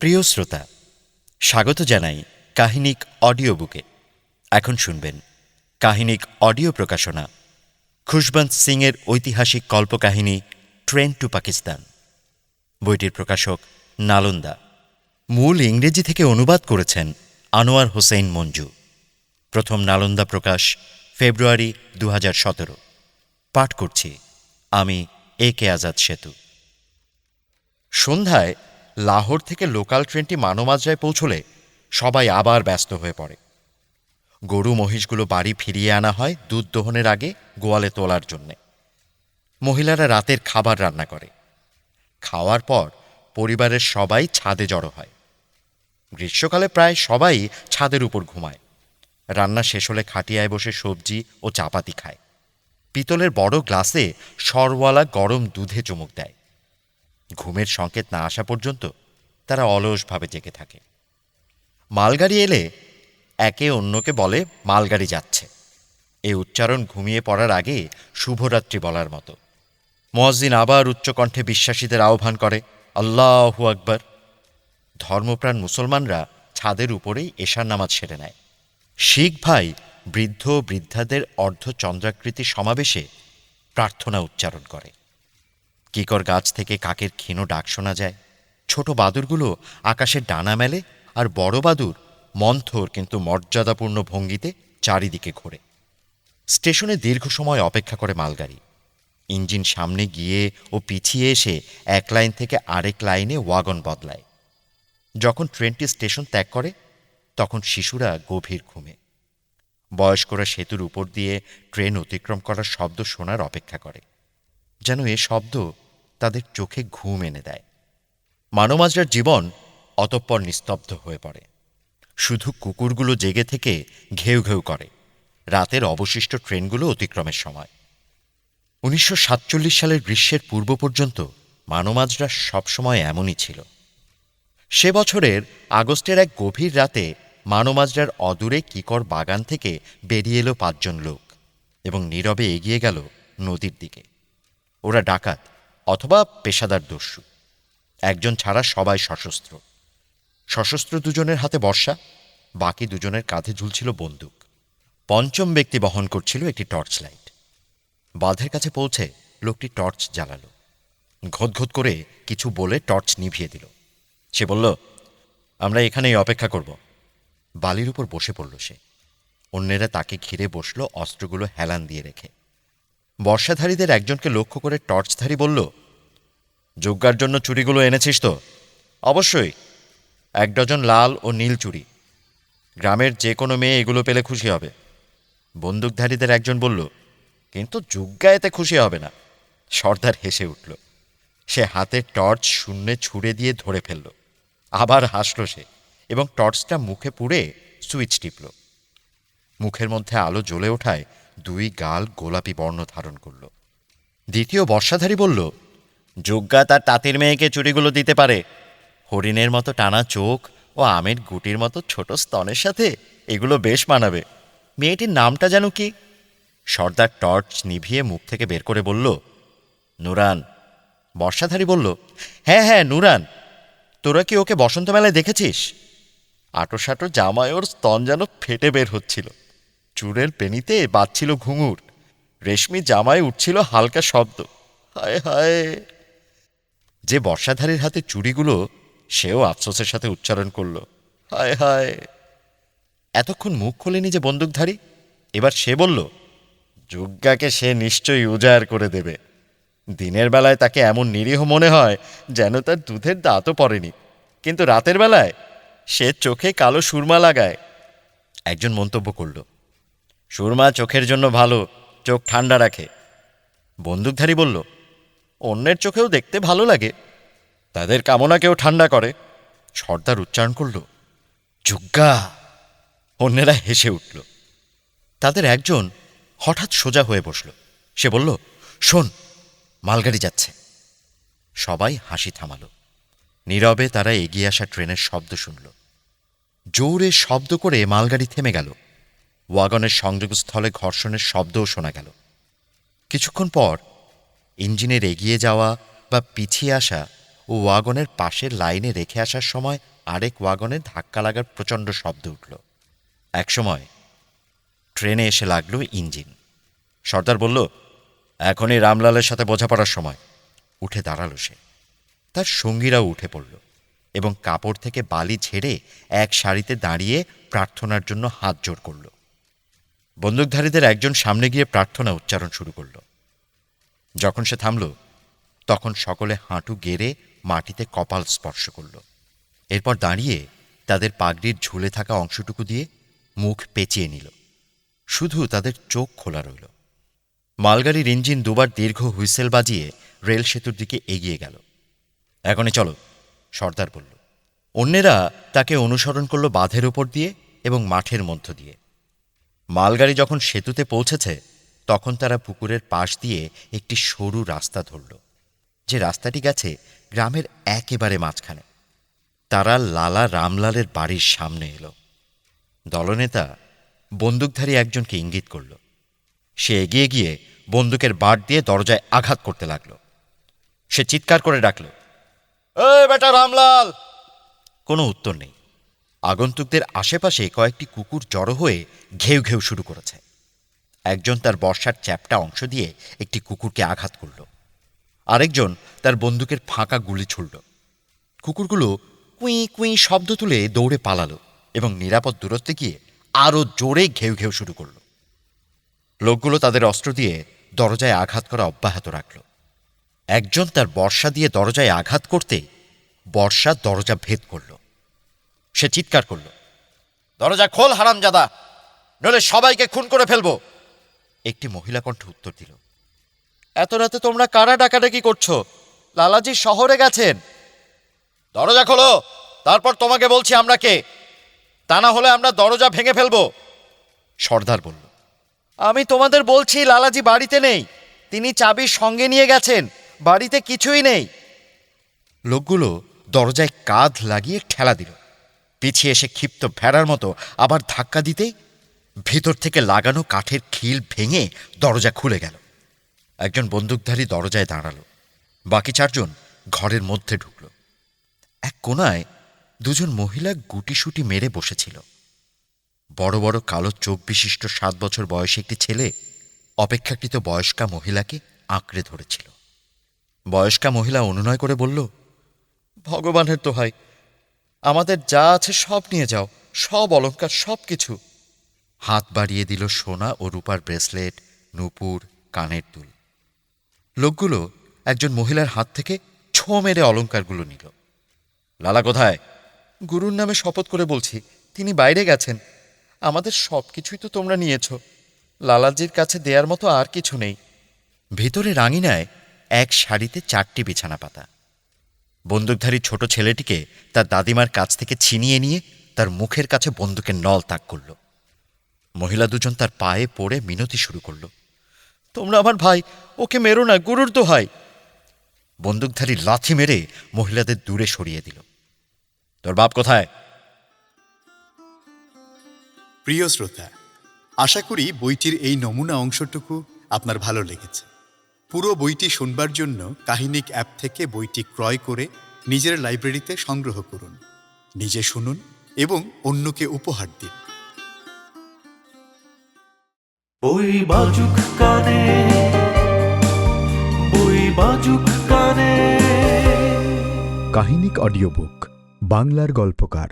প্রিয় শ্রোতা, স্বাগত জানাই কাহিনিক অডিও বুকে। এখন শুনবেন কাহিনিক অডিও প্রকাশনা, খুশবন্ত সিংয়ের ঐতিহাসিক কল্পকাহিনী ট্রেন টু পাকিস্তান। বইটির প্রকাশক নালন্দা। মূল ইংরেজি থেকে অনুবাদ করেছেন আনোয়ার হোসেন মঞ্জু। প্রথম নালন্দা প্রকাশ ফেব্রুয়ারি দু হাজার সতেরো। পাঠ করছি আমি এ কে আজাদ সেতু। সন্ধ্যায় লাহোর থেকে লোকাল ট্রেনটি মানমাজরায় পৌঁছলে সবাই আবার ব্যস্ত হয়ে পড়ে। গরু মহিষগুলো বাড়ি ফিরিয়ে আনা হয় দুধ দোহনের আগে গোয়ালে তোলার জন্যে। মহিলারা রাতের খাবার রান্না করে। খাওয়ার পর পরিবারের সবাই ছাদে জড়ো হয়। গ্রীষ্মকালে প্রায় সবাই ছাদের উপর ঘুমায়। রান্না শেষ হলে খাটিয়ায় বসে সবজি ও চাপাতি খায়। পিতলের বড় গ্লাসে সরওয়ালা গরম দুধে চুমুক দেয়। ঘুমের সংকেত না আসা পর্যন্ত তারা অলসভাবে জেগে থাকে। মালগাড়ি এলে একে অন্যকে বলে, মালগাড়ি যাচ্ছে। এ উচ্চারণ ঘুমিয়ে পড়ার আগে শুভরাত্রি বলার মতো। মসজিন আবার উচ্চকণ্ঠে বিশ্বাসীদের আহ্বান করে, আল্লাহু আকবর। ধর্মপ্রাণ মুসলমানরা ছাদের উপরেই এশার নামাজ সেরে নেয়। শিখ ভাই বৃদ্ধ বৃদ্ধাদের অর্ধচন্দ্রাকৃতি সমাবেশে প্রার্থনা উচ্চারণ করে। কিকর গাছ থেকে কাকের ক্ষীণ ডাক শোনা যায়। ছোট বাদুরগুলো আকাশের ডানা মেলে আর বড় বাদুর মন্থর কিন্তু মর্যাদাপূর্ণ ভঙ্গিতে চারিদিকে ঘোরে। স্টেশনে দীর্ঘ সময় অপেক্ষা করে মালগাড়ি। ইঞ্জিন সামনে গিয়ে ও পিছিয়ে এসে এক লাইন থেকে আরেক লাইনে ওয়াগন বদলায়। যখন ট্রেনটি স্টেশন ত্যাগ করে, তখন শিশুরা গভীর ঘুমে। বয়স্করা সেতুর উপর দিয়ে ট্রেন অতিক্রম করার শব্দ শোনার অপেক্ষা করে। যেন এ শব্দ তাদের চোখে ঘুম এনে দেয়। মানমাজরার জীবন অতঃপর নিস্তব্ধ হয়ে পড়ে। শুধু কুকুরগুলো জেগে থেকে ঘেউ ঘেউ করে। রাতের অবশিষ্ট ট্রেনগুলো অতিক্রমের সময়। উনিশশো সাতচল্লিশ সালের গ্রীষ্মের পূর্ব পর্যন্ত মানমাজরা সবসময় এমনই ছিল। সে বছরের আগস্টের এক গভীর রাতে মানমাজরার অদূরে কিকর বাগান থেকে বেরিয়ে এলো পাঁচজন লোক এবং নীরবে এগিয়ে গেল নদীর দিকে। ওরা ডাকাত অথবা পেশাদার দস্যু। একজন ছাড়া সবাই সশস্ত্র। সশস্ত্র দুজনের হাতে বর্ষা, বাকি দুজনের কাঁধে ঝুলছিল বন্দুক। পঞ্চম ব্যক্তি বহন করছিল একটি টর্চ লাইট বাঁধের কাছে পৌঁছে লোকটি টর্চ জ্বালালো। ঘোত করে কিছু বলে টর্চ নিভিয়ে দিল। সে বলল, আমরা এখানেই অপেক্ষা করব। বালির উপর বসে পড়ল সে। অন্যেরা তাকে ঘিরে বসল অস্ত্রগুলো হেলান দিয়ে রেখে। বর্ষাধারীদের একজনকে লক্ষ্য করে টর্চধারী বলল, যজ্ঞার জন্য চুরিগুলো এনেছিস তো? অবশ্যই। এক ডজন লাল ও নীল চুড়ি। গ্রামের যে কোনো মেয়ে এগুলো পেলে খুশি হবে। বন্দুকধারীদের একজন বলল, কিন্তু যুগ্গা এতে খুশি হবে না। সর্দার হেসে উঠল। সে হাতে টর্চ শূন্যে ছুঁড়ে দিয়ে ধরে ফেলল। আবার হাসল সে এবং টর্চটা মুখে পুড়ে সুইচ টিপল। মুখের মধ্যে আলো জ্বলে ওঠায় দুই গাল গোলাপি বর্ণ ধারণ করল। দ্বিতীয় বর্ষাধারী বলল যজ্ঞা তার তাঁতির মেয়েকে চুরিগুলো দিতে পারে। হরিণের মতো টানা চোখ ও আমের গুটির মতো ছোট স্তনের সাথে এগুলো বেশ মানাবে। মেয়েটির নামটা যেন কি? সর্দার টর্চ নিভিয়ে মুখ থেকে বের করে বলল, নুরান। বর্ষাধারী বলল হ্যাঁ হ্যাঁ নুরান। তোরা কি ওকে বসন্ত মেলায় দেখেছিস? আটোসাটো জামায় ওর স্তন যেন ফেটে বের হচ্ছিল। চুরের পেনিতে বাজছিল ঘুঙুর। রেশমি জামায় উঠছিল হালকা শব্দ। হায় হায়। যে বর্ষাধারীর হাতে চুড়িগুলো, সেও আফসোসের সাথে উচ্চারণ করল। হায় হায়। এতক্ষণ মুখ খোলেনি যে বন্দুকধারী? এবার সে বলল যজ্ঞাকে সে নিশ্চয়ই উজাড় করে দেবে। দিনের বেলায় তাকে এমন নিরীহ মনে হয় যেন তার দুধের দাঁতও পড়েনি। কিন্তু রাতের বেলায় সে চোখে কালো সুরমা লাগায়। একজন মন্তব্য করল সুরমা চোখের জন্য ভালো, চোখ ঠান্ডা রাখে। বন্দুকধারী বলল, অন্যের চোখেও দেখতে ভালো লাগে। তাদের কামনাকেও ঠান্ডা করে। সর্দার উচ্চারণ করল, যজ্ঞা! অন্যেরা হেসে উঠল। তাদের একজন হঠাৎ সোজা হয়ে বসল। সে বলল, শোন, মালগাড়ি যাচ্ছে। সবাই হাসি থামাল। নীরবে তারা এগিয়ে আসা ট্রেনের শব্দ শুনল। জোরে শব্দ করে মালগাড়ি থেমে গেল। ওয়াগনের সংযোগস্থলে ঘর্ষণের শব্দও শোনা গেল। কিছুক্ষণ পর ইঞ্জিনের এগিয়ে যাওয়া বা পিছিয়ে আসা ও ওয়াগনের পাশের লাইনে রেখে আসার সময় আরেক ওয়াগনে ধাক্কা লাগার প্রচণ্ড শব্দ উঠল। একসময় ট্রেনে এসে লাগল ইঞ্জিন। সর্দার বলল, এখনই রামলালের সাথে বোঝাপড়ার সময়। উঠে দাঁড়াল সে। তার সঙ্গীরাও উঠে পড়ল এবং কাপড় থেকে বালি ঝেড়ে এক সারিতে দাঁড়িয়ে প্রার্থনার জন্য হাত জোড় করল। বন্দুকধারীদের একজন সামনে গিয়ে প্রার্থনা উচ্চারণ শুরু করল। যখন সে থামল, তখন সকলে হাঁটু গেড়ে মাটিতে কপাল স্পর্শ করল। এরপর দাঁড়িয়ে তাদের পাগড়ির ঝুলে থাকা অংশটুকু দিয়ে মুখ পেঁচিয়ে নিল। শুধু তাদের চোখ খোলা রইল। মালগাড়ির ইঞ্জিন দুবার দীর্ঘ হুইসেল বাজিয়ে রেল সেতুর দিকে এগিয়ে গেল। এখনই চলো, সর্দার বলল। অন্যেরা তাকে অনুসরণ করল বাঁধের উপর দিয়ে এবং মাঠের মধ্য দিয়ে। মালগাড়ি যখন সেতুতে পৌঁছেছে, তখন তারা পুকুরের পাশ দিয়ে একটি সরু রাস্তা ধরল। যে রাস্তাটি গেছে গ্রামের একেবারে মাঝখানে। তারা লালা রামলালের বাড়ির সামনে এলো। দলনেতা বন্দুকধারী একজনকে ইঙ্গিত করল। সে এগিয়ে গিয়ে বন্দুকের বাট দিয়ে দরজায় আঘাত করতে লাগল। সে চিৎকার করে ডাকল, এই বেটা রামলাল! কোনো উত্তর নেই। আগন্তুকদের আশেপাশে কয়েকটি কুকুর জড়ো হয়ে ঘেউ ঘেউ শুরু করেছে। একজন তার বর্ষার চ্যাপটা অংশ দিয়ে একটি কুকুরকে আঘাত করল। আরেকজন তার বন্দুকের ফাঁকা গুলি ছুড়ল। কুকুরগুলো কুঁই কুঁই শব্দ তুলে দৌড়ে পালালো এবং নিরাপদ দূরত্বে গিয়ে আরও জোরে ঘেউ ঘেউ শুরু করল। লোকগুলো তাদের অস্ত্র দিয়ে দরজায় আঘাত করা অব্যাহত রাখল। একজন তার বর্ষা দিয়ে দরজায় আঘাত করতে বর্ষা দরজা ভেদ করল। সে চিৎকার করল, দরজা খোল, হারামজাদা নলে সবাইকে খুন করে ফেলব। একটি মহিলা কণ্ঠ উত্তর দিল, এত রাতে তোমরা কারা ডাকাডাকি করছ? লালাজি শহরে গেছেন। দরজা খোলো, তারপর তোমাকে বলছি আমরা কে। তা না হলে আমরা দরজা ভেঙে ফেলব। সর্দার বলল, আমি তোমাদের বলছি লালাজি বাড়িতে নেই, তিনি চাবি সঙ্গে নিয়ে গেছেন, বাড়িতে কিছুই নেই। লোকগুলো দরজায় কাঁধ লাগিয়ে ঠেলা দিল। পিছিয়ে এসে ক্ষিপ্ত ভেড়ার মতো আবার ধাক্কা দিতেই ভেতর থেকে লাগানো কাঠের খিল ভেঙে দরজা খুলে গেল। একজন বন্দুকধারী দরজায় দাঁড়াল। বাকি চারজন ঘরের মধ্যে ঢুকল। এক কোনায় দুজন মহিলা গুটিসুটি মেরে বসেছিল। বড় বড় কালো চোখ বিশিষ্ট সাত বছর বয়সী একটি ছেলে অপেক্ষাকৃত বয়স্কা মহিলাকে আঁকড়ে ধরেছিল। বয়স্কা মহিলা অনুনয় করে বলল, ভগবানের দোহাই আমাদের যা আছে সব নিয়ে যাও, সব অলঙ্কার সব কিছু। হাত বাড়িয়ে দিল সোনা ও রূপার ব্রেসলেট, নূপুর, কানের দুল। লোকগুলো একজন মহিলার হাত থেকে ছো মেরে অলংকারগুলো নিল। লালা কোথায়? গুরুর নামে শপথ করে বলছি, তিনি বাইরে গেছেন। আমাদের সব কিছুই তো তোমরা নিয়েছ। লালাজির কাছে দেয়ার মতো আর কিছু নেই। ভেতরে রাঙিনায় এক শাড়িতে চারটি বিছানা পাতা বন্দুকধারী ছোট ছেলেটিকে তার দাদিমার কাছ থেকে ছিনিয়ে নিয়ে তার মুখের কাছে বন্দুকের নল তাক করল। মহিলা দুজন তার পায়ে পড়ে মিনতি শুরু করল। তোমরা আমার ভাই, ওকে মেরো না, গুরুর দোহাই। বন্দুকধারী লাথি মেরে মহিলাদের দূরে সরিয়ে দিল। তোর বাপ কোথায়? প্রিয় শ্রোতা, আশা করি বইটির এই নমুনা অংশটুকু আপনার ভালো লেগেছে। পুরো বইটি শুনবার জন্য কাহিনিক অ্যাপ থেকে বইটি ক্রয় করে নিজের লাইব্রেরিতে সংগ্রহ করুন। নিজে শুনুন এবং অন্যকে উপহার দিন। বই বাজুক কানে বই বাজুক কানে। কাহিনিক অডিও বুক বাংলার গল্পকার।